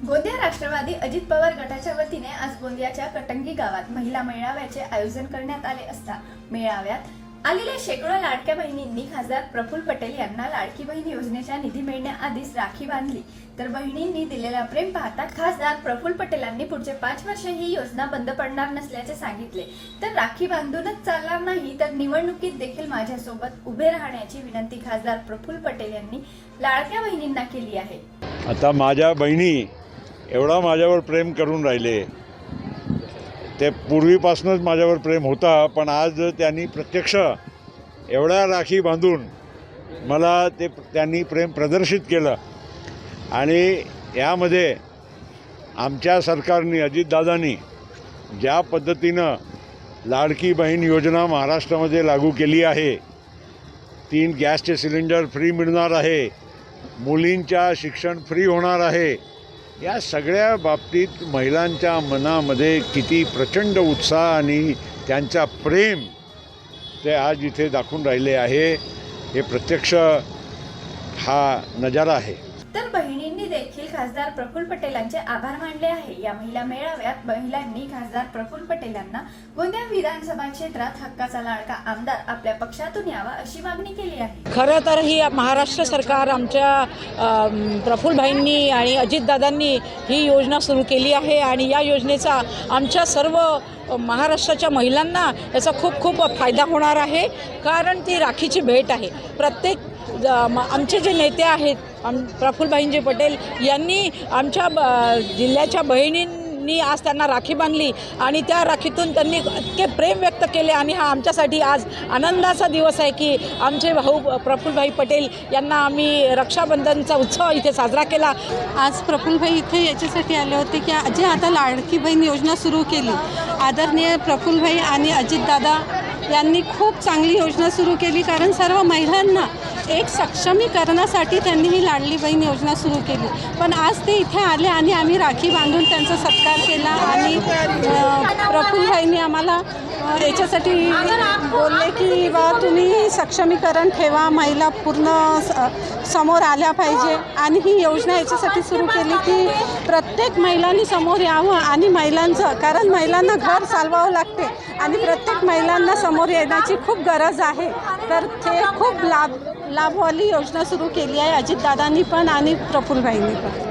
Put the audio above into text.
गोंदिया राष्ट्रवादी अजित पवार गटाच्या वतीने आज गोंदियाच्या कटंगी गावात महिला मेळाव्याचे आयोजन करण्यात आले असता मेळाव्यात आलेल्या शेकडो लाडक्या बहिणींनी खासदार प्रफुल्ल पटेल यांना लाडकी बहीण योजनेच्या निधी मिळण्याआधीच राखी बांधली. तर बहिणींनी दिलेला प्रेम पाहता खासदार प्रफुल्ल पटेलांनी पुढचे पाच वर्ष ही योजना बंद पडणार नसल्याचे सांगितले. तर राखी बांधूनच चालणार नाही तर निवडणुकीत देखील माझ्यासोबत उभे राहण्याची विनंती खासदार प्रफुल्ल पटेल यांनी लाडक्या बहिणींना केली आहे. आता माझ्या बहिणी एवढा माझ्यावर प्रेम करून राहिले. ते पूर्वीपासूनच माझ्यावर प्रेम होता पण आज त्यांनी प्रत्यक्ष एवढ्या राखी बांधून मला ते त्यांनी प्रेम प्रदर्शित केलं. आणि यामध्ये आमच्या सरकारने अजितदादांनी ज्या पद्धतीनं लाडकी बहीण योजना महाराष्ट्रामध्ये लागू केली आहे तीन गॅसचे सिलेंडर फ्री मिळणार आहे मुलींच्या शिक्षण फ्री होणार आहे या सगळ्या बाबतीत महिलांच्या मनामध्ये किती प्रचंड उत्साह आणि त्यांचा प्रेम ते आज इथे दाखवून राहिले आहे. हे प्रत्यक्ष हा नजारा आहे. तर बहिणींनी देखील खासदार प्रफुल्ल पटेलांचे आभार मानले आहे. या महिला मेळाव्यात महिलांनी खासदार प्रफुल्ल पटेलांना गोंदिया विधानसभा क्षेत्रात हक्काचा लाडका आमदार आपल्या पक्षातून यावा अशी मागणी केली आहे. खरं तर ही महाराष्ट्र सरकार आमच्या प्रफुल्लभाईंनी आणि अजितदादांनी ही योजना सुरू केली आहे आणि या योजनेचा आमच्या सर्व महाराष्ट्राच्या महिलांना याचा खूप खूप फायदा होणार आहे. कारण ती राखीची भेट आहे. प्रत्येक ज- म- आमचे जे नेते आहेत आम प्रफुल्लभाईंजी पटेल यांनी आमच्या ब- जिल्ह्याच्या बहिणींनी आज त्यांना राखी बांधली आणि त्या राखीतून त्यांनी इतके प्रेम व्यक्त केले आणि हा आमच्यासाठी आज आनंदाचा दिवस आहे की आमचे भाऊ प्रफुलभाई पटेल यांना आम्ही रक्षाबंधनचा उत्सव इथे साजरा केला. आज प्रफुल्लभाई इथे याच्यासाठी आले होते की जे आता लाडकी बहीण योजना सुरू केली आदरणीय प्रफुल्लभाई आणि अजितदादा यांनी खूप चांगली योजना सुरू केली कारण सर्व महिलांना एक सक्षमीकरणासाठी त्यांनी ही लाडली बहीण योजना सुरू केली. पण आज ते इथे आले आणि आम्ही राखी बांधून त्यांचा सत्कार केला आणि प्रफुल्लभाईंनी आम्हाला याच्यासाठी बोल की बा तुम्ही सक्षमीकरण ठेवा महिला पूर्ण स- समोर आल्या पाहिजे. आणि ही योजना याच्यासाठी सुरू केली की प्रत्येक महिलांनी समोर यावं आणि महिलांचं कारण महिलांना घर चालवावं लागते. आणि प्रत्येक महिलांना समोर येण्याची खूप गरज आहे. तर ते खूप लाभ लाभवाली योजना सुरू केली आहे अजितदादांनी पण आणि प्रफुल्लभाईंनी पण.